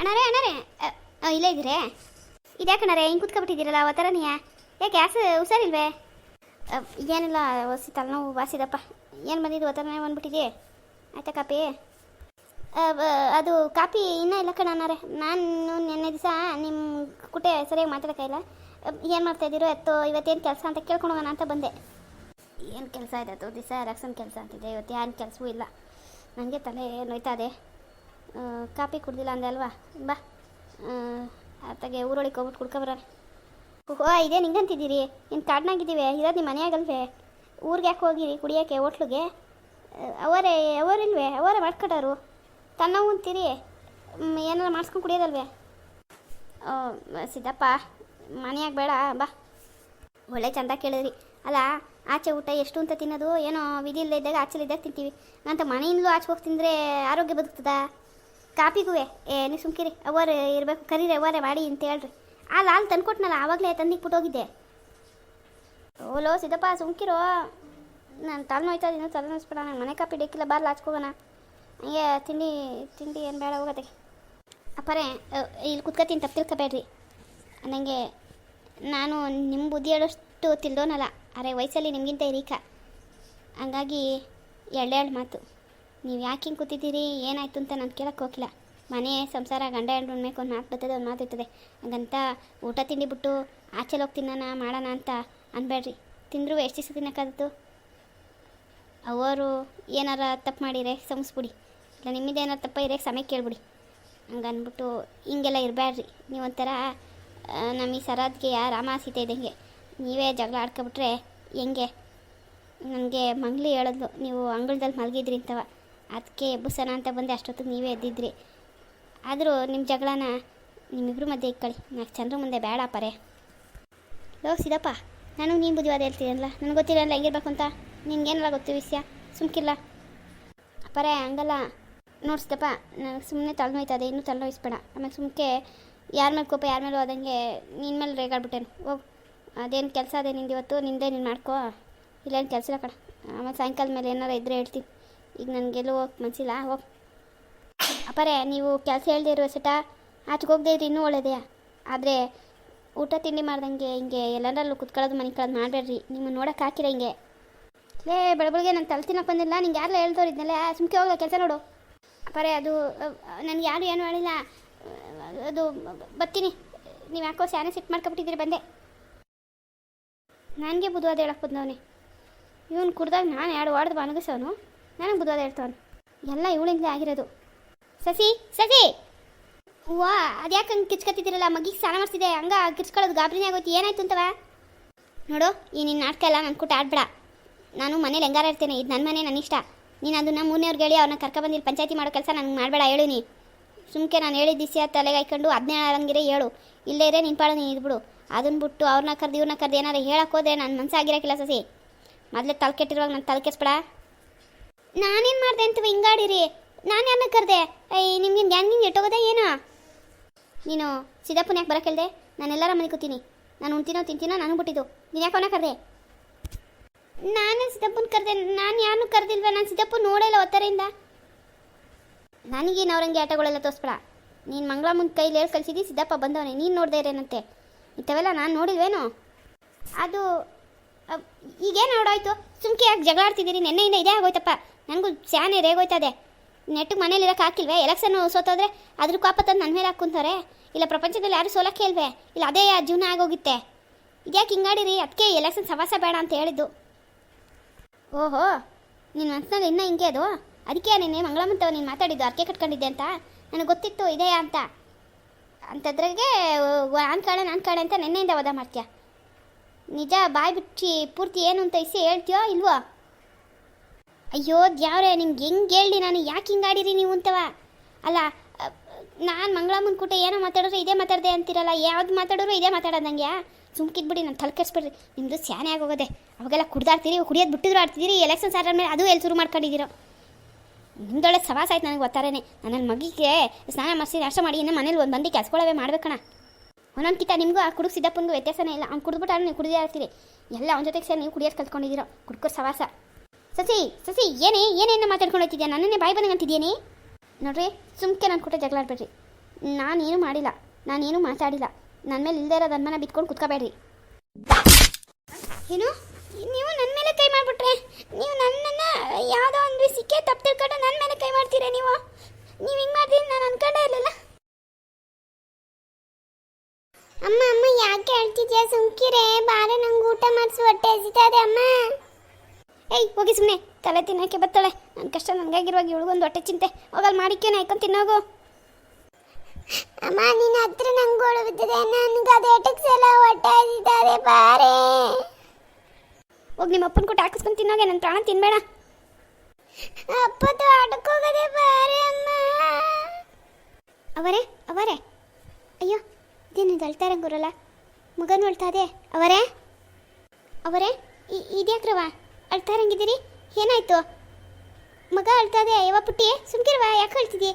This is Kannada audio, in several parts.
ಅಣ್ಣರೇ ಅಣ್ಣರೇ. ಇಲ್ಲೇ ಇದ್ದೀರೇ? ಇದ್ಯಾಕೆ ಹಿಂಗೆ ಕುತ್ಕೊಬಿಟ್ಟಿದ್ದೀರಲ್ಲ ನೀ ಯಾಕೆ ಯಾಸ ಹುಷಾರಿಲ್ವೇ? ಏನಿಲ್ಲ, ಹೊಸಿ ತಲೆನೋವು ವಾಸಿದಪ್ಪ ಏನು ಬಂದಿದ್ದು ಥರನೇ ಬಂದ್ಬಿಟ್ಟಿದೆ ಆಯ್ತಾ ಕಾಪಿ? ಅದು ಕಾಪಿ ಇನ್ನೂ ಇಲ್ಲ ಕಣ ಅಣ್ಣರೇ. ನಾನು ನಿನ್ನೆ ದಿವಸ ನಿಮ್ಮ ಕುಟೆ ಸರಿಯಾಗಿ ಮಾತಾಡೋಕ್ಕಾಗಿಲ್ಲ ಏನು ಮಾಡ್ತಾಯಿದ್ದೀರೋ ಎತ್ತೋ, ಇವತ್ತೇನು ಕೆಲಸ ಅಂತ ಕೇಳ್ಕೊಂಡು ಹೋಗೋಣ ಅಂತ ಬಂದೆ. ಏನು ಕೆಲಸ ಇದೆ, ಅದು ದಿವಸ ರಕ್ಷನ್ ಕೆಲಸ ಅಂತಿದೆ, ಇವತ್ತು ಏನು ಕೆಲಸವೂ ಇಲ್ಲ. ನನಗೆ ತಲೆ ನೋಯ್ತಾ ಇದೆ. ಕಾಪಿ ಕುಡ್ದಿಲ್ಲ ಅಂದೆ ಅಲ್ವಾ? ಬಾ. ಅತ್ತಾಗೆ ಊರೊಳಗೆ ಹೋಗ್ಬಿಟ್ಟು ಕುಡ್ಕೊಬರ ಓಹೋ ಇದೇ ನಿಂಗಂತಿದ್ದೀರಿ? ನಿಮ್ಮ ಕಾಡ್ನಾಗಿದ್ದೀವಿ ಇರೋದು ನಿಮ್ಮ ಮನೆಯಾಗಲ್ವೇ? ಊರಿಗೆ ಯಾಕೆ ಹೋಗಿರಿ ಕುಡಿಯೋಕ್ಕೆ ಹೋಟ್ಲಿಗೆ? ಅವರೇ ಅವರಿಲ್ವೇ? ಅವರೇ ಮಾಡ್ಕೊಡೋರು? ತನ್ನವು ಅಂತೀರಿ ಏನಾರ ಮಾಡಿಸ್ಕೊಂಡು ಕುಡಿಯೋದಲ್ವೇ? ಓ, ಸಿದ್ದಪ್ಪ ಮನೆಯಾಗ ಬೇಡ ಬಾ. ಒಳ್ಳೆ ಚಂದ ಕೇಳಿದ್ರಿ. ಅಲ್ಲ ಆಚೆ ಊಟ ಎಷ್ಟು ಅಂತ ತಿನ್ನೋದು? ಏನೋ ವಿಧಿ ಇಲ್ಲದೆ ಇದ್ದಾಗ ಆಚೆಲಿದ್ದಾಗ ತಿಂತೀವಿ. ಅಂತ ಮನೆಯಿಂದಲೂ ಆಚೆ ಹೋಗಿ ತಿಂದರೆ ಆರೋಗ್ಯ ಬದುಕ್ತದ? ಕಾಪಿಗೂ ಏ ನೀವು ಸುಮ್ಕಿರಿ. ಅವರೇ ಇರಬೇಕು, ಕರೀರಿ ಅವರೇ ಮಾಡಿ ಅಂತ ಹೇಳ್ರಿ. ಆ ಲಾಲ್ ತಂದ್ಕೊಟ್ನಲ್ಲ, ಆವಾಗಲೇ ತಂದಿಕ್ಬಿಟ್ಟು ಹೋಗಿದ್ದೆ ಓಲೋ, ಸಿದ್ದಪ್ಪ, ಸುಮ್ಕಿರೋ. ನಾನು ತಲೆ ನೋಯ್ತಾ ಇದ್ದೀನಿ ತಲೆ ನೋಯಿಸ್ಬೇಡ, ನಂಗೆ ಮನೆ ಕಾಪಿ ಡೇಕಿಲ್ಲ ಬಾರ್ಲ ಹಚ್ಕೋಗೋಣ ಹಂಗೆ ತಿಂಡಿ ತಿಂಡಿ ಏನು ಬೇಡ ಹೋಗತ್ತೆ ಅಪ್ಪರೇ ಇಲ್ಲಿ ಕುತ್ಕೋತೀನಿ, ತಪ್ಪು ತಿಳ್ಕೊಬೇಡ್ರಿ. ನನಗೆ ನಾನು ನಿಮ್ಮ ಬುದ್ಧಿ ಹೇಳೋಷ್ಟು ತಿಳ್ದೋನಲ್ಲ, ಅರೆ ವಯಸ್ಸಲ್ಲಿ ನಿಮಗಿಂತ ಹಿರೀಕ ಹಂಗಾಗಿ ಎರಡೆರಡು ಮಾತು. ನೀವು ಯಾಕೆ ಹಿಂಗೆ ಕೂತಿದ್ದೀರಿ? ಏನಾಯ್ತು ಅಂತ ನಾನು ಕೇಳಕ್ಕೆ ಹೋಗಿಲ್ಲ ಮನೆ, ಸಂಸಾರ, ಗಂಡ ಹೆಣ್ಣು ಉಣ್ಬೇಕು ಒಂದು ಮಾತು ಬರ್ತದೆ, ಒಂದು ಮಾತು ಇರ್ತದೆ. ಹಂಗಂತ ಊಟ ತಿಂಡಿ ಬಿಟ್ಟು ಆಚೆಲಿ ಹೋಗಿ ತಿನ್ನೋಣ, ಮಾಡೋಣ ಅಂತ ಅನ್ಬೇಡ್ರಿ ತಿಂದರೂ ಎಷ್ಟು ದಿವಸ ತಿನ್ನೋಕ್ಕಾದತ್ತು ಅವರು ಏನಾರ ತಪ್ಪು ಮಾಡಿರೆ ಸಮಸ್ಬಿಡಿ ಇಲ್ಲ ನಿಮ್ಮಿಂದ ಏನಾರು ತಪ್ಪ ಇರೇ ಸಮಯ ಕೇಳ್ಬಿಡಿ. ಹಂಗೆ ಅಂದ್ಬಿಟ್ಟು ಹಿಂಗೆಲ್ಲ ಇರಬೇಡ್ರಿ ನೀವೊಂಥರ ನಮ್ಮ ಈ ಸರಾದ್ಗೆ ರಾಮ ಸೀತೆ ಇದ್ದಂಗೆ. ನೀವೇ ಜಗಳ ಆಡ್ಕೊಬಿಟ್ರೆ ಹೆಂಗೆ? ನನಗೆ ಮಂಗ್ಲಿ ಹೇಳಿದ್ಲು ನೀವು ಅಂಗಳದಲ್ಲಿ ಮಲಗಿದ್ರಿ ಅಂತವ. ಅದಕ್ಕೆ ಎಬ್ಬಿಸೋಣ ಅಂತ ಬಂದೆ. ಅಷ್ಟೊತ್ತಿಗೆ ನೀವೇ ಎದ್ದಿದ್ರಿ. ಆದರೂ ನಿಮ್ಮ ಜಗಳನ ನಿಮ್ಮಿಬ್ಬರ ಮಧ್ಯೆ ಇಕ್ಕಳಿ. ನಾಲ್ಕು ಚಂದ್ರ ಮುಂದೆ ಬೇಡ ಪರೇ. ಲೋ ಸಿದಪ್ಪ ನನಗೆ ನೀನು ಬುದ್ಧಿವಾದ ಹೇಳ್ತೀನಲ್ಲ? ನನಗೆ ಗೊತ್ತಿರಲ್ಲ ಹೆಂಗಿರ್ಬೇಕು ಅಂತ. ನಿನ್ಗೇನಲ್ಲ ಗೊತ್ತು ವಿಷಯ? ಸುಮ್ಕಿಲ್ಲ ಪರೇ, ಹಂಗಲ್ಲ. ನೋಡ್ಸಿದಪ್ಪ ನನಗೆ ಸುಮ್ಮನೆ ತಲೆನೋಯ್ತದೆ. ಇನ್ನೂ ತಲೆನೋಯಿಸ್ಬೇಡ. ಆಮೇಲೆ ಸುಮ್ಕೆ ಯಾರ ಮೇಲೆ ಕೋಪ, ಯಾರ ಮೇಲೆ ಹೋದಂಗೆ ನಿನ್ನ ಮೇಲೆ ರೇಗಾಡ್ಬಿಟ್ಟೇನು. ಓ ಅದೇನು ಕೆಲಸ ಅದೇ ನಿಂದು ಇವತ್ತು? ನಿಂದೇ ನೀನು ಮಾಡ್ಕೋ. ಇಲ್ಲೇನು ಕೆಲಸ ಇಲ್ಲ ಕಣ. ಆಮೇಲೆ ಸಾಯಂಕಾಲ ಮೇಲೆ ಏನಾರು ಇದ್ದರೆ ಹೇಳ್ತೀನಿ. ಈಗ ನನಗೆಲ್ಲೂ ಹೋಗಿ ಮನಸ್ಸಿಲ್ಲ ಹೋಗಿ. ಅಪ್ಪರೇ ನೀವು ಕೆಲಸ ಹೇಳ್ದೇ ಇರುವ ಸಟ? ಆಚೆಗೆ ಹೋಗದೆ ಇದ್ರೆ ಇನ್ನೂ ಒಳ್ಳೇದೇ? ಆದರೆ ಊಟ ತಿಂಡಿ ಮಾಡ್ದಂಗೆ ಹಿಂಗೆ ಎಲ್ಲರಲ್ಲೂ ಕುತ್ಕೊಳ್ಳೋದು, ಮನೆ ಕಳೆದು ಮಾಡಬೇಡ್ರಿ. ನಿಮ್ಮನ್ನು ನೋಡೋಕೆ ಹಾಕಿರ ಹಿಂಗೆ. ಲೇ ಬೆಳಬೆಳಗ್ಗೆ ನಾನು ತಲೆ ಬಂದಿಲ್ಲ, ನಿಂಗೆ ಯಾರು ಹೇಳ್ದವ್ರು ಇದನ್ನೆಲ್ಲ ಸುಮ್ಕೆ ಹೋಗೋ ಕೆಲಸ ನೋಡು. ಅಪ್ಪರೇ ಅದು, ನನಗೆ ಯಾರು ಏನು ಮಾಡಿಲ್ಲ ಅದು ಬತ್ತೀನಿ ನೀವು ಯಾಕೋ ಸ್ಯಾನೆ ಸಿಟ್ಟು ಮಾಡ್ಕೊಬಿಟ್ಟಿದ್ದೀರಿ, ಬಂದೆ. ನನಗೆ ಬುಧವಾದ ಹೇಳಕ್ಕೆ ಬಂದವನೇ. ಇವನು ಕುಡ್ದಾಗ ನಾನು ಎರಡು ಹೊಡೆದು ಬನಗಿಸೋನು. ನನಗೆ ಬುಧವಾದ ಹೇಳ್ತವನು ಎಲ್ಲ ಇವಳಿಂದ ಆಗಿರೋದು. ಸಸಿ ಸಸಿ! ವಾ ಅದ್ಯಾಕೆ ಹಂಗೆ ಕಿಚ್ಕತ್ತಿದ್ದೀರಲ್ಲ? ಮಗಿಗೆ ಸ್ನಾನ ಮಾಡಿಸಿದೆ. ಹಂಗ ಕಿಚ್ಕೊಳ್ಳೋದು ಗಾಬರಿನೇ ಆಗೋಯ್ತು. ಏನಾಯ್ತು ಅಂತವ? ನೋಡು, ಈ ನಿನ್ನ ನಾಟಕ ಎಲ್ಲ ನನ್ನ ಕೂಟ ಆಡ್ಬೇಡ. ನಾನು ಮನೇಲಿ ಹೆಂಗಾರ ಇರ್ತೇನೆ. ಇದು ನನ್ನ ಮನೆ ನನ್ನ ಇಷ್ಟ. ನೀನು ಅದನ್ನ ಮೂರನೇವ್ರಿಗೆ ಹೇಳಿ ಅವ್ರನ್ನ ಕರ್ಕೊಬಂದಿಲ್ಲಿ ಪಂಚಾಯತಿ ಮಾಡೋ ಕೆಲಸ ನನಗೆ ಮಾಡಬೇಡ, ಹೇಳು ನೀ. ಸುಮ್ಕೆ ನಾನು ಹೇಳಿದ ದಿಸಿಯ ತಲೆಗೆ ಹಾಕೊಂಡು ಅದನ್ನೇ ಹೇಳಂಗಿರೇ ಹೇಳು. ಇಲ್ಲೇ ಇರೇ ನಿನ್ನ ಪಾಡು ನೀನು ಇದ್ಬಿಡು. ಅದನ್ನ ಬಿಟ್ಟು ಅವ್ರನ್ನ ಕರ್ದು ಇವ್ರನ್ನ ಕರ್ದು ಏನಾರು ಹೇಳಕ್ಕೆ ಹೋದ್ರೆ ನನ್ನ ಮನಸ್ಸಾಗಿರೋಕ್ಕಿಲ್ಲ ಸಸಿ. ಮೊದಲೇ ತಲೆ ಕೆಟ್ಟಿರುವಾಗ ನಾನು ತಲೆ ಕೆಸ್ಬೇಡ ನಾನೇನು ಮಾಡಿದೆ ಅಂತ ಹಿಂಗಾಡಿರಿ? ನಾನು ಯಾರನ್ನ ಕರೆದೆ? ನಿಮ್ಗೆ ಹೆಂಗೆ ನಿಂಗೆ ಎಟ್ಟೋಗದೆ ಏನೋ? ನೀನು ಸಿದ್ದಪ್ಪನ ಯಾಕೆ ಬರೋಕೆ ಹೇಳ್ದೆ? ನಾನು ಎಲ್ಲರ ಮನೆ ಕೂತೀನಿ. ನಾನು ಉಣ್ತೀನೋ ತಿಂತೀನೋ ನಾನು ಬಿಟ್ಟಿದ್ದು. ನೀನು ಯಾಕೆ ಅವನ ಕರೆದೆ? ನಾನೇ ಸಿದ್ದಪ್ಪನ ಕರೆದೆ. ನಾನು ಯಾರನ್ನು ಕರೆದಿಲ್ವ? ನಾನು ಸಿದ್ದಪ್ಪ ನೋಡಲ್ಲ ಒತ್ತರಿಂದ. ನನಗೇನು ಅವ್ರಂಗೆ ಆಟಗಳೆಲ್ಲ ತೋರಿಸ್ಬೇಡ. ನೀನು ಮಂಗಳಮ್ಮನ ಕೈಲಿ ಹೇಳಿ ಕಳಿಸಿದ್ದಿ ಸಿದ್ದಪ್ಪ ಬಂದವನೇ. ನೀನು ನೋಡ್ದೆ ಇರೇನಂತೆ. ಇಂಥವೆಲ್ಲ ನಾನು ನೋಡಿಲ್ವೇನು? ಅದು ಈಗೇನು ನೋಡೋಯ್ತು? ಸುಮ್ಕೆ ಯಾಕೆ ಜಗಳ ಆಡ್ತಿದ್ದೀರಿ ನೆನ್ನೆಯಿಂದ ಇದೇ ಆಗೋಯ್ತಪ್ಪ. ನನಗೂ ಸ್ಯಾನೆ ರೇಗೋಯ್ತದೆ. ನೆಟ್ಟಿಗೆ ಮನೇಲಿ ಇರೋಕೆ ಹಾಕಿಲ್ವೇ? ಎಲೆಕ್ಷನ್ ಸೋತೋದ್ರೆ ಅದ್ರ ಕೋಪ ತಂದು ನನ್ನ ಮೇಲೆ ಹಾಕ್ಕೊಂತಾರೆ ಇಲ್ಲ ಪ್ರಪಂಚದಲ್ಲಿ ಯಾರು ಸೋಲಕ್ಕೆ ಇಲ್ವೇ ಇಲ್ಲ ಅದೇ ಜೀವನ ಆಗೋಗುತ್ತೆ. ಇದ್ಯಾಕೆ ಹಿಂಗಾಡಿರಿ? ಅದಕ್ಕೆ ಎಲೆಕ್ಷನ್ ಸವಾಸ ಬೇಡ ಅಂತ ಹೇಳಿದ್ದು. ಓಹೋ ನಿನ್ನ ಮನಸ್ಸಿನಲ್ಲಿ ಇನ್ನೂ ಹಿಂಗೆ ಅದು? ಅದಕ್ಕೆ ನಿನ್ನೆ ಮಂಗಳಮಂತ ನೀನು ಮಾತಾಡಿದ್ದು ಅರ್ಕೆ ಕಟ್ಕೊಂಡಿದ್ದೆ ಅಂತ? ನನಗೆ ಗೊತ್ತಿತ್ತು ಇದೆಯಾ ಅಂತ. ಅಂಥದ್ರಾಗೆ ನಾನು ಕಾಳೆ ನಾನು ಕಾಳೆ ಅಂತ ನಿನ್ನೆಯಿಂದ ವದ ಮಾಡ್ತೀಯ? ನಿಜ ಬಾಯ್ ಬಿಟ್ಟಿ ಪೂರ್ತಿ ಏನು ಅಂತ ಇಸಿ ಹೇಳ್ತೀಯೋ ಇಲ್ವೋ? ಅಯ್ಯೋ ದ್ಯಾವ್ರೆ ನಿಮ್ಗೆ ಹೆಂಗೆ ಹೇಳಿ ನಾನು? ಯಾಕೆ ಹಿಂಗಾಡಿರಿ ನೀವು ಅಂತವ? ಅಲ್ಲ ನಾನು ಮಂಗಳಮ್ಮನ ಕೂಟ ಏನೋ ಮಾತಾಡಿದ್ರೆ ಇದೇ ಮಾತಾಡ್ದೆ ಅಂತಿರಲ್ಲ, ಯಾವ್ದು ಮಾತಾಡೋರು ಇದೇ ಮಾತಾಡೋದಂಗೆ ಸುಮ್ಕಿದ್ಬಿಡಿ, ನಾನು ತಲೆ ಕೆಡಿಸ್ಬಿಡ್ರಿ. ನಿಮ್ಮದು ಸ್ಯಾನೆ ಆಗೋಗೋದೆ. ಅವಾಗೆಲ್ಲ ಕುಡ್ದಾಡ್ತೀರಿ, ಕುಡಿಯೋದು ಬಿಟ್ಟಿದ್ರು ಆಡ್ತಿದ್ದೀರಿ ಎಲೆಕ್ಷನ್ ಸಾರ ಮೇಲೆ ಅದು ಎಲ್ಲಿ ಶುರು ಮಾಡ್ಕೊಂಡಿದ್ದೀರೋ? ನಿಮ್ದೊಳ್ಳೆ ಸವಾಸ ಆಯ್ತು ನನಗೆ ಗೊತ್ತಾರೇನೆ ನನ್ನ ಮಗಿಗೆ ಸ್ನಾನ ಮಾಡಿಸಿ ನಾಷ್ಟ ಮಾಡಿ, ಇನ್ನೂ ಮನೇಲಿ ಒಂದು ಬಂದು ಕೆಲ್ಸಗಳವೆ ಮಾಡ್ಬೇಕಣ. ಒಂದೊಂದು ಕಿತ್ತ ನಿಮಗೂ ಆ ಕುಡುಕ್ ಸಿದ್ದಪ್ಪನಿಗೂ ವ್ಯತ್ಯಾಸನೇ ಇಲ್ಲ. ಅವ್ನು ಕುಡಿದ್ಬಿಟ್ಟು ನೀವು ಕುಡಿದೇ ಇರ್ತೀರಿ. ಎಲ್ಲ ಅವನ ಜೊತೆಗೆ ಸೇರಿ ನೀವು ಕುಡಿಯೋದು ಕಲ್ತ್ಕೊಂಡಿದ್ದೀರೋ? ಕುಡ್ಕೋ ಸವಾಸ. ಸಸಿ ಸಸಿ, ಏನೇ, ಏನೇನು ಮಾತಾಡ್ಕೊಂಡು ಹೋಗ್ತಿದ್ಯಾ ನನ್ನನ್ನೇ ಬಾಯಿ ಬಂದಂಗೆ ಅಂತಿದ್ಯೇನೆ? ನೋಡ್ರಿ, ಸುಮ್ಕೆ ನನ್ನ ಕೂಟ ಜಗಳ ಆಡ್ಬೇಡ್ರಿ ನಾನೇನು ಮಾಡಿಲ್ಲ, ನಾನೇನು ಮಾತಾಡಿಲ್ಲ. ನನ್ನ ಮೇಲೆ ಇಲ್ಲದೇ ಇರೋದು ಅನುಮಾನ ಬಿತ್ಕೊಂಡು ಕುತ್ಕೋಬೇಡ್ರಿ. ಏನು? ನೀವು ನನ್ನ ಮೇಲೆ ಕೈ ಮಾಡಿಬಿಟ್ರೆ? ನೀವು ನನ್ನನ್ನು ಯಾವುದೋ ಒಂದು ಸಿಕ್ಕೆ ತಪ್ಪು ತಿಳ್ಕೊಂಡು ನನ್ನ ಮೇಲೆ ಕೈ ಮಾಡ್ತೀರಾ ನೀವು? ನೀವು ಹಿಂಗೆ ಮಾಡ್ತೀರಿ, ನಾನು ಅನ್ಕೊಂಡೇ ಇರಲಿಲ್ಲ. ಅಮ್ಮ ಅಮ್ಮ, ಯಾಕೆ ಹೇಳ್ತಿದ್ಯಾ ಸುಮ್ಕಿರೆ, ಬಾರೆ ನಂಗೆ ಊಟ ಮಾಡಿಸಿ, ಹೊಟ್ಟೆ ಹಸಿತಾ ಅಮ್ಮ. ಏಯ್, ಹೋಗಿ ಸುಮ್ಮನೆ ತಲೆ ತಿನ್ನೋಕೆ ಬರ್ತಾಳೆ ನನ್ನ ಕಷ್ಟ ನನಗಾಗಿರುವಾಗ ಇವಳಿಗೊಂದು ಹೊಟ್ಟೆ ಚಿಂತೆ. ಹೋಗಲ್ಲಿ ಮಾಡಿಕೇನೆ ಹಾಕೊಂಡು ತಿನ್ನೋಗು ಅಮ್ಮ, ನಿನ್ನ ಹತ್ರ ನಂಗೆ ಗೋಳು ಬಿದ್ದಿದೆ. ನನಗೆ ಅದು ಎಟಕ್ಸೆಲ್ಲ ಹೊಟ್ಟೆ ಹಸಿತಾರೆ ಬಾರೆ. ಹೋಗಿ ನಿಮ್ಮ ಅಪ್ಪನ ಕೊಟ್ಟು ಹಾಕಿಸ್ಕೊಂಡು ತಿನ್ನೋಗೆ. ನನ್ನ ಪ್ರಾಣ ತಿನ್ಬೇಡ. ಅಪ್ಪದು ಆಟಕ್ಕೋಗದೆ ಬಾರೆ, ಅಮ್ಮ. ಅವರೇ ಅವರೇ. ಅಯ್ಯೋ, ಇದೇನು ಅಳ್ತಾರೆ ಗುರಲ್ಲ? ಮಗನು ಅಳ್ತಾ ಅವರೇ? ಅವರೇ ಇದ್ಯಾಕ್ರವ ಅಳ್ತಾ ಇರಂಗಿದ್ದೀರಿ? ಏನಾಯ್ತು? ಮಗ ಅಳ್ತಾ ಇದೆ ಯಾವ ಪುಟ್ಟಿ. ಸುಮ್ಕಿರವ ಯಾಕೆ ಅಳ್ತಿದ್ದಿ?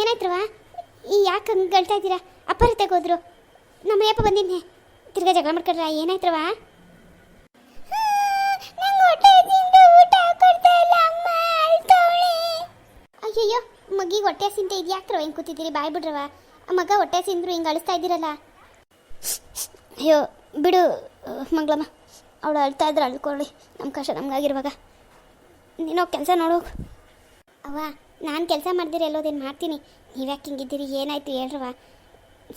ಏನಾಯ್ತ್ರವ ಈ ಯಾಕೆ ಹಂಗೆ ಅಳ್ತಾ ಇದ್ದೀರಾ? ಅಪ್ಪರ ತೆಗೋದ್ರು ನಮ್ಮ ಯಾಪ ಬಂದಿದ್ನೆ. ತಿರ್ಗಾ ಜಗಳ ಮಾಡ್ಕೊಂಡ್ರ ಏನಾಯ್ತ್ರವ ಅಯ್ಯಯ್ಯೋ ಮಗಿಗೆ ಹೊಟ್ಟೆ ಸಿಂತ ಇದ್ಯಾಕ್ರವ ಹಿಂಗೆ ಕೂತಿದ್ದೀರಿ? ಬಾಯ್ ಬಿಡ್ರವ ಮಗ ಹೊಟ್ಟೆ ಸಿಂದ್ರು ಹಿಂಗೆ ಅಳಿಸ್ತಾ ಇದ್ದೀರಲ್ಲ. ಅಯ್ಯೋ, ಬಿಡು, ಮಂಗಳಮ್ಮ. ಅವಳು ಅಳ್ತಾ ಇದ್ರೆ ಅಳ್ಕೊಳ್ಳಿ. ನಮ್ಮ ಕಷ್ಟ ನಮಗಾಗಿರುವಾಗ ನೀನು ಕೆಲಸ ನೋಡು. ಅವ್ವ, ನಾನು ಕೆಲಸ ಮಾಡ್ದಿರ ಎಲ್ಲೋದೇನು ಮಾಡ್ತೀನಿ? ನೀವ್ಯಾಕೆ ಹಿಂಗಿದ್ದೀರಿ? ಏನಾಯ್ತು ಹೇಳ್ರವ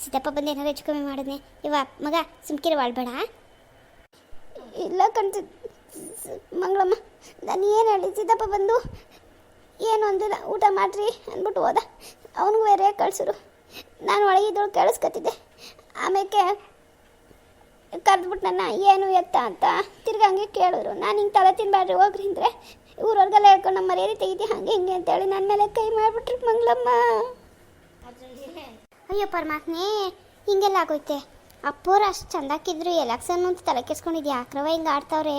ಸಿದ್ದಪ್ಪ ಬಂದು ಏನಾರು ಹೆಚ್ಚು ಕಮ್ಮಿ ಮಾಡಿದ್ನೆ. ಇವ ಮಗ, ಸುಮ್ಕಿರ ಬಾಳ್ಬೇಡ ಇಲ್ಲ ಕಣ್ ಮಂಗಳಮ್ಮ, ನಾನು ಏನು ಹೇಳಿ? ಸಿದ್ದಪ್ಪ ಬಂದು, ಏನು ಅಂದಿಲ್ಲ. ಊಟ ಮಾಡ್ರಿ ಅಂದ್ಬಿಟ್ಟು ಹೋದ. ಅವನಿಗೂ ಬೇರೆ ಕಳ್ಸಿರು. ನಾನು ಒಳಗಿದ್ದಳು ಕೇಳಿಸ್ಕೊತಿದ್ದೆ ಆಮೇಲೆ ಕರೆದ್ಬಿಟ್ಟು ನನ್ನ, ಏನು ಎತ್ತ ಅಂತ? ತಿರ್ಗಿ ಹಂಗೆ ಕೇಳಿದ್ರು. ನಾನು ಹಿಂಗೆ ತಲೆ ತಿನ್ಬೇಡ್ರಿ ಹೋಗ್ರಿ ಅಂದರೆ, ಊರವ್ರಿಗೆಲ್ಲ ಹೇಳ್ಕೊಂಡು ನಮ್ಮ ಮರ್ಯಾದೆ ತೆಗಿತಿ, ಹಂಗೆ ಹಿಂಗೆ ಅಂತೇಳಿ ನನ್ನ ಮೇಲೆ ಕೈ ಮಾಡಿಬಿಟ್ರಿ ಮಂಗಳಮ್ಮ. ಅಯ್ಯೋ ಪರಮಾತ್ಮೆ, ಹಿಂಗೆಲ್ಲ ಆಗೋಯ್ತೆ. ಅಪ್ಪೋರು ಅಷ್ಟು ಚಂದಾಕಿದ್ರು, ಎಲೆಕ್ಷನ್ ಅಂತ ತಲೆ ಕೆಸ್ಕೊಂಡಿದ್ಯಾ ಯಾಕ್ರವ ಹಿಂಗೆ ಆಡ್ತಾವ್ರೆ.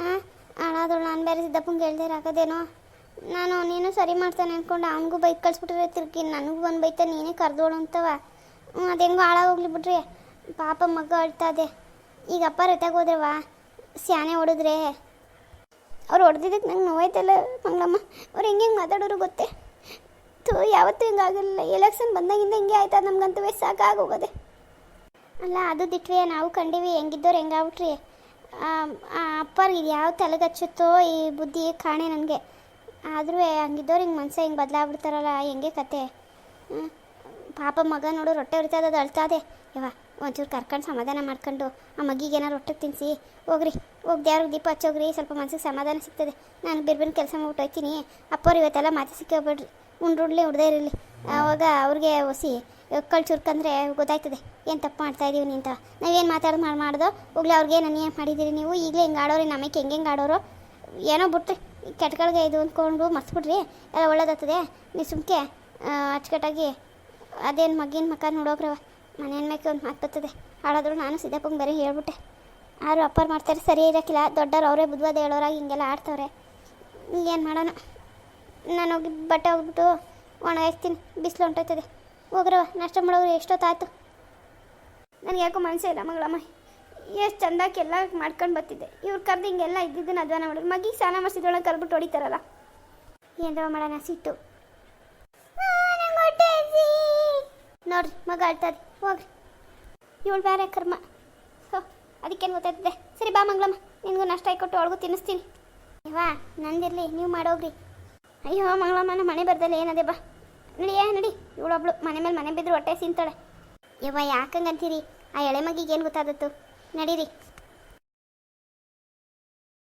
ಹಾಂ ಆಡೋದಳು ನಾನು ಬೇರೆ ಸಿದ್ದಪ್ಪಂಗೆ ಹೇಳ್ದೆ ಆಗೋದೇನೋ ನಾನು ನೀನು ಸರಿ ಮಾಡ್ತಾನೆ ಅಂದ್ಕೊಂಡು ಅವನಿಗೂ ಬೈಕ್ ಕಳಿಸ್ಬಿಟ್ರೆ ತಿರ್ಗಿ ನನಗೂ ಬಂದು ಬೈತ, ನೀನೇ ಕರೆದೋಳು ಅಂತವ. ಅದು ಹೆಂಗೋ ಹಾಳಾಗೋಗ್ಲಿ ಬಿಡ್ರಿ. ಪಾಪ ಮಗ ಅಳ್ತದೆ. ಈಗ ಅಪ್ಪ ರತಾಗ ಹೋದ್ರವಾ ಸ್ಯಾನೆ ಹೊಡೆದ್ರೆ. ಅವ್ರು ಹೊಡೆದಿದ್ದಕ್ಕೆ ನಂಗೆ ನೋವಾಯ್ತಲ್ಲ ಮಂಗಳಮ್ಮ. ಅವ್ರು ಹೆಂಗೆ ಹೆಂಗೆ ಮಾತಾಡೋರು ಗೊತ್ತೇ. ತೂ ಯಾವತ್ತೂ ಹಿಂಗೆ ಆಗಿರಲಿಲ್ಲ. ಎಲೆಕ್ಷನ್ ಬಂದಾಗಿಂದ ಹಿಂಗೆ ಆಯ್ತಾ. ನಮ್ಗಂತೂ ಸಾಕಾಗೋಗದೆ. ಅಲ್ಲ, ಅದು ದಿಟ್ವಿ ನಾವು ಕಂಡೀವಿ. ಹೆಂಗಿದ್ದವ್ರು ಹೆಂಗಾಗ್ಬಿಟ್ರಿ ಇದು ಯಾವ ತಲೆಗಚ್ಚುತ್ತೋ ಈ ಬುದ್ಧಿ, ಕಾಣೆ ನನಗೆ. ಆದರೂ ಹಂಗಿದ್ದವ್ರು ಹಿಂಗೆ ಮನ್ಸ ಹಿಂಗೆ ಬದಲಾಗ್ಬಿಡ್ತಾರಲ್ಲ, ಹೆಂಗೆ ಕತೆ? ಪಾಪ ಮಗ ನೋಡು, ರೊಟ್ಟೆ ಅದು ಅಳ್ತಾದೆ. ಯವ್ವ. ಒಂಚೂರು ಕರ್ಕೊಂಡು ಸಮಾಧಾನ ಮಾಡ್ಕೊಂಡು ಆ ಮಗಿಗೆ ಏನಾರು ಒಟ್ಟಿಗೆ ತಿನ್ಸಿ ಹೋಗ್ರಿ. ಹೋಗಿ ದೇವ್ರಿಗೆ ದೀಪ ಹಚ್ಚೋಗ್ರಿ ಸ್ವಲ್ಪ ಮನ್ಸಿಗೆ ಸಮಾಧಾನ ಸಿಗ್ತದೆ. ನಾನು ಬಿರ್ಬಿನ ಕೆಲಸ ಮಾಡ್ಬಿಟ್ಟೋಯ್ತೀನಿ ಅಪ್ಪ ಅಪ್ಪವ್ರು ಇವತ್ತೆಲ್ಲ ಮಾತು ಸಿಕ್ಕೋಬೇಡ್ರಿ ಉಂಡ್ರುಡ್ಲಿ ಉಡ್ದೇ ಇರಲಿ. ಆವಾಗ ಅವ್ರಿಗೆ ಒಸಿ, ಕಳ್ ಚುರ್ಕಂದ್ರೆ ಗೊತ್ತಾಯ್ತದೆ. ಏನು ತಪ್ಪು ಮಾಡ್ತಾ ಇದೀವಿ ನಿಂತ ಅಂತ. ನಾವೇನು ಮಾತಾಡೋದು ಮಾಡಿ ಮಾಡ್ದೋ? ಹೋಗ್ಲಿ, ಅವ್ರಿಗೆ ನಾನು ಏನು ಮಾಡಿದ್ದೀರಿ ನೀವು? ಈಗಲೇ ಹಿಂಗೆ ಆಡೋರಿ ನಮಗೆ ಹೆಂಗೆ ಹೆಂಗೆ ಆಡೋರು? ಏನೋ ಬಿಟ್ರಿ. ಕೆಟ್ಗಳಿಗೆ ಇದು ಅಂದ್ಕೊಂಡು ಮರ್ಸ್ಬಿಡ್ರಿ. ಎಲ್ಲ ಒಳ್ಳೇದಾಗ್ತದೆ. ನೀವು ಸುಮ್ಕೆ ಅಚ್ಚುಕಟ್ಟಾಗಿ ಅದೇನು ಮಗಿನ ಮಕ್ಕ ನೋಡೋಗ್ರವ ಮನೆ ಮೇಲೆ ಒಂದು ಮಾತು ಬರ್ತದೆ. ನಾನು ಸಿದ್ದಪ್ಪಂಗೆ ಬರೀ ಹೇಳ್ಬಿಟ್ಟೆ. ಯಾರು ಅಪ್ಪರ್ ಮಾಡ್ತಾರೆ, ಸರಿ ಇರೋಕ್ಕಿಲ್ಲ ದೊಡ್ಡವ್ರು ಅವರೇ ಬುದ್ಧವಾದ ಹೇಳೋರಾಗಿ ಹಿಂಗೆಲ್ಲ ಆಡ್ತವ್ರೆ. ಏನು ಮಾಡೋಣ? ನಾನು ಹೋಗಿ ಬಟ್ಟೆ ಹೋಗ್ಬಿಟ್ಟು ಒಣಗಾಕ್ತೀನಿ ಬಿಸಿಲು ಹೊಂಟೋಯ್ತದೆ. ಹೋಗ್ರವ ನಷ್ಟ ಮಾಡೋರು ಎಷ್ಟೊತ್ತಾಯ್ತು? ನನಗೆ ಯಾಕೋ ಮನಸ್ಸೇ ಇಲ್ಲ ಮಗಳಮ್ಮ. ಎಷ್ಟು ಚಂದಕ್ಕೆಲ್ಲ ಮಾಡ್ಕೊಂಡು ಬರ್ತಿದ್ದೆ. ಇವ್ರು ಕರೆದು ಹಿಂಗೆಲ್ಲ ಇದ್ದಿದ್ದನ್ನ ಅಧ್ವಾನ ಮಾಡೋದು. ಮಗಿಗೆ ಸ್ನಾನ ಮಾಡಿಸಿದೊಳಗೆ ಕರ್ಬಿಟ್ಟು ಹೊಡಿತಾರಲ್ಲ. ಏನವ ಮಾಡೋಣ, ಸಿಟ್ಟು. ನೋಡ್ರಿ, ಮಗ ಅಳ್ತದೆ ಹೋಗ್ರಿ. ಇವಳು ಬೇರೆ ಕರ್ಮ ಹೋ, ಅದಕ್ಕೇನು ಗೊತ್ತಾಯ್ತದೆ? ಸರಿ ಬಾ ಮಂಗಳಮ್ಮ, ನಿನಗೂ ನಷ್ಟ ಕೊಟ್ಟು ಅವಳಿಗೂ ತಿನ್ನಿಸ್ತೀನಿ. ಇವಾ ನಂದಿರಲಿ, ನೀವು ಮಾಡೋಗ್ರಿ. ಅಯ್ಯೋ, ಮಂಗ್ಳಮ್ಮ ನಮ್ಮ ಮನೆ ಬರ್ದಲ್ಲ ಏನದೆ ಬಾ. ನಡಿಯೇ ನಡಿ. ಇವಳೊಬ್ಳು ಮನೆ ಮೇಲೆ ಮನೆ ಬಿದ್ದರು ಹೊಟ್ಟೆ ಸಿಂತಾಳೆ. ಯವ್ವ ಯಾಕಂಗಂತೀರಿ ಆ ಎಳೆ ಮಗಿಗೆ ಏನು ಗೊತ್ತಾದತ್ತು? ನಡೀರಿ.